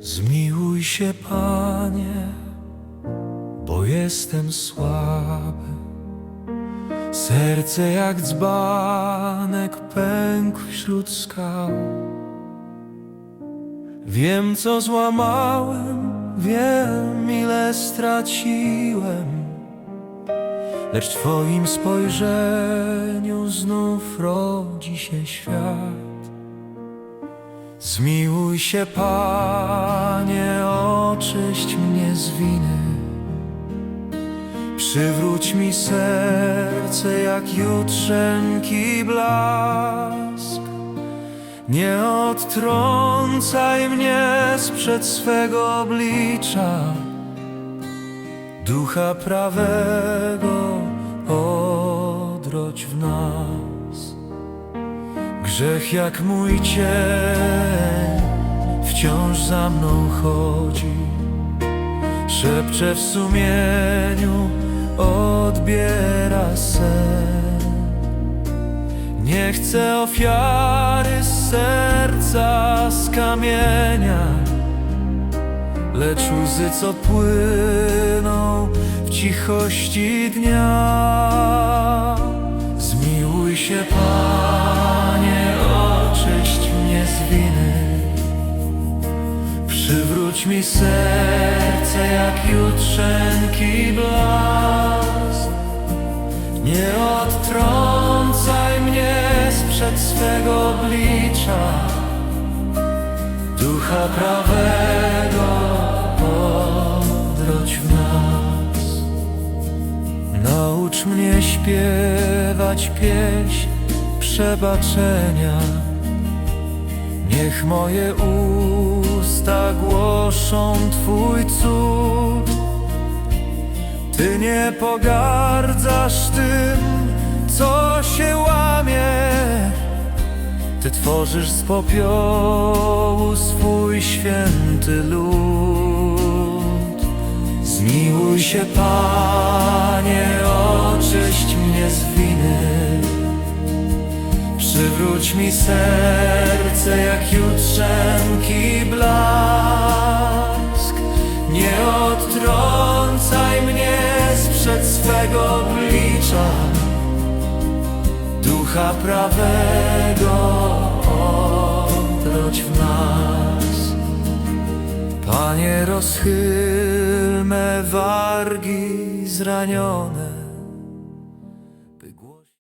Zmiłuj się, Panie, bo jestem słaby. Serce jak dzbanek pękł wśród skał. Wiem, co złamałem, wiem, ile straciłem. Lecz w Twoim spojrzeniu znów rodzi się świat. Zmiłuj się, Panie, oczyść mnie z winy. Przywróć mi serce jak jutrzenki blask. Nie odtrącaj mnie sprzed swego oblicza. Ducha prawego odrodź w nas. Grzech jak mój cień wciąż za mną chodzi. Szepcze w sumieniu, odbiera sen. Nie chcę ofiary z serca z kamienia, lecz łzy, co płyną w cichości dnia. Przywróć mi serce jak jutrzenki blask. Nie odtrącaj mnie sprzed swego oblicza. Ducha prawego odrodź w nas. Naucz mnie śpiewać pieśń przebaczenia. Niech moje usta Twój cud. Ty nie pogardzasz tym, co się łamie. Ty tworzysz z popiołu swój święty lud. Zmiłuj się, Panie, oczyść mnie z winy. Przywróć mi serce jak jutrzenki blask. Nie odtrącaj mnie sprzed swego oblicza. Ducha prawego odrodź w nas. Panie, rozchyl me wargi zranione.